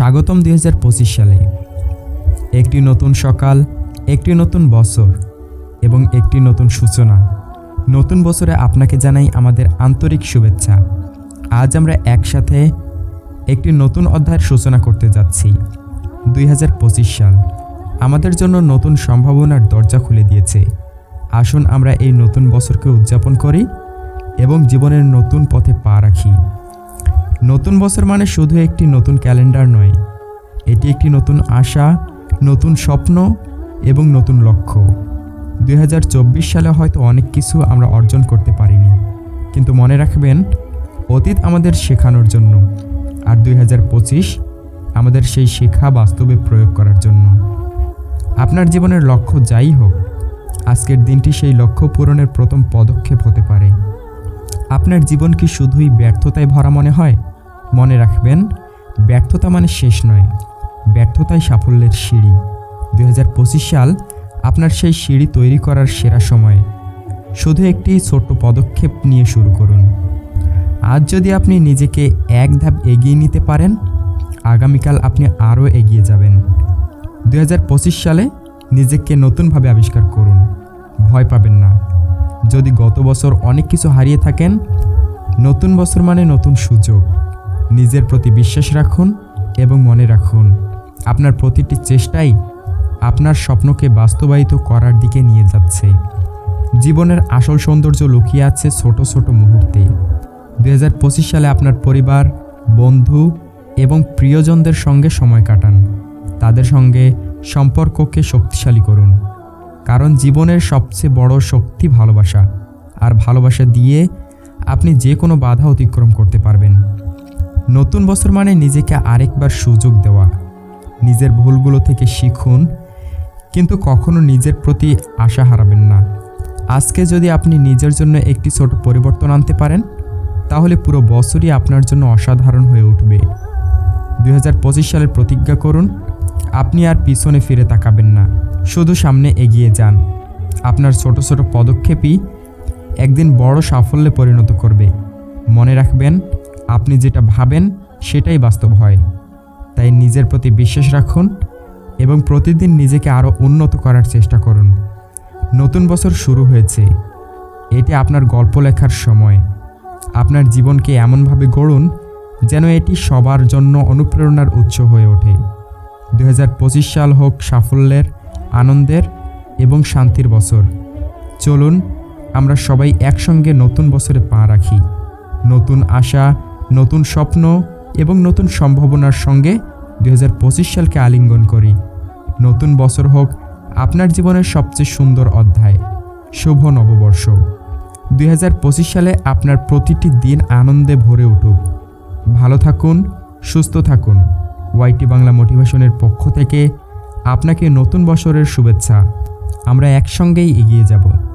স্বাগতম দুই হাজার পঁচিশ সালে। একটি নতুন সকাল, একটি নতুন বছর এবং একটি নতুন সূচনা। নতুন বছরে আপনাকে জানাই আমাদের আন্তরিক শুভেচ্ছা। আজ আমরা একসাথে একটি নতুন অধ্যায়ের সূচনা করতে যাচ্ছি, দুই হাজার পঁচিশ সাল। আমাদের জন্য নতুন সম্ভাবনার দরজা খুলে দিয়েছে। আসুন আমরা এই নতুন বছরকে উদযাপন করি এবং জীবনের নতুন পথে পা রাখি। নতুন বছর মানে শুধু একটি নতুন ক্যালেন্ডার নয়। এটি একটি নতুন আশা, নতুন স্বপ্ন এবং নতুন লক্ষ্য। দুই হাজার চব্বিশ সালে হয়তো অনেক কিছু আমরা অর্জন করতে পারিনি, কিন্তু মনে রাখবেন, অতীত আমাদের শেখানোর জন্য আর দুই হাজার পঁচিশ আমাদের সেই শেখা বাস্তবে প্রয়োগ করার জন্য। আপনার জীবনের লক্ষ্য যাই হোক, আজকের দিনটি সেই লক্ষ্য পূরণের প্রথম পদক্ষেপ হতে পারে। আপনার জীবন কি শুধুই ব্যর্থতায় ভরা মনে হয়? মনে রাখবেন, ব্যর্থতা মানে শেষ নয়, ব্যর্থতাই সাফল্যের সিঁড়ি। দু হাজার পঁচিশ সাল আপনার সেই সিঁড়ি তৈরি করার সেরা সময়। শুধু একটি ছোট্ট পদক্ষেপ নিয়ে শুরু করুন। আজ যদি আপনি নিজেকে এক ধাপ এগিয়ে নিতে পারেন, আগামীকাল আপনি আরও এগিয়ে যাবেন। দু হাজার পঁচিশ সালে নিজেকে নতুনভাবে আবিষ্কার করুন। ভয় পাবেন না। যদি গত বছর অনেক কিছু হারিয়ে থাকেন, নতুন বছর মানে নতুন সুযোগ। নিজের প্রতি বিশ্বাস রাখুন এবং মনে রাখুন, আপনার প্রতিটি চেষ্টাই আপনার স্বপ্নকে বাস্তবায়িত করার দিকে নিয়ে যাচ্ছে। জীবনের আসল সৌন্দর্য লুকিয়ে আছে ছোট ছোট মুহূর্তে। দু হাজার পঁচিশ সালে আপনার পরিবার, বন্ধু এবং প্রিয়জনদের সঙ্গে সময় কাটান। তাদের সঙ্গে সম্পর্ককে শক্তিশালী করুন। কারণ জীবনের সবচেয়ে বড় শক্তি ভালোবাসা। আর ভালোবাসা দিয়ে আপনি যে কোনো বাধা অতিক্রম করতে পারবেন। নতুন বছর মানে নিজেকে আরেকবার সুযোগ দেওয়া। নিজের ভুলগুলো থেকে শিখুন, কিন্তু কখনো নিজের প্রতি আশা হারাবেন না। আজকে যদি আপনি নিজের জন্য একটি ছোট পরিবর্তন আনতে পারেন, তাহলে পুরো বছরই আপনার জন্য অসাধারণ হয়ে উঠবে। দু হাজার পঁচিশ সালের প্রতিজ্ঞা করুন, আপনি আর পিছনে ফিরে তাকাবেন না। শুধু সামনে এগিয়ে যান। আপনার ছোট ছোট পদক্ষেপই একদিন বড় সাফল্যে পরিণত করবে। মনে রাখবেন আপনি যেটা ভাবেন সেটাই বাস্তব হয়। তাই নিজের প্রতি বিশ্বাস রাখুন এবং প্রতিদিন নিজেকে আরও উন্নত করার চেষ্টা করুন। নতুন বছর শুরু হয়েছে। এটি আপনার গল্প লেখার সময়। আপনার জীবনকে এমনভাবে গড়ুন যেন এটি সবার জন্য অনুপ্রেরণার উৎস হয়ে ওঠে। দু হাজার পঁচিশ সাল হোক সাফল্যের, আনন্দের এবং শান্তির বছর। চলুন আমরা সবাই একসঙ্গে নতুন বছরে পা রাখি। নতুন আশা নতুন স্বপ্ন এবং নতুন সম্ভাবনার সঙ্গে দুই হাজার পঁচিশ সালকে আলিঙ্গন করি। নতুন বছর হোক আপনার জীবনের সবচেয়ে সুন্দর অধ্যায়, শুভ নববর্ষ। দুই হাজার পঁচিশ সালে আপনার প্রতিটি দিন আনন্দে ভরে উঠুক। ভালো থাকুন, সুস্থ থাকুন। ওয়াইটি বাংলা মোটিভেশনের পক্ষ থেকে আপনাকে নতুন বছরের শুভেচ্ছা। আমরা একসঙ্গেই এগিয়ে যাব।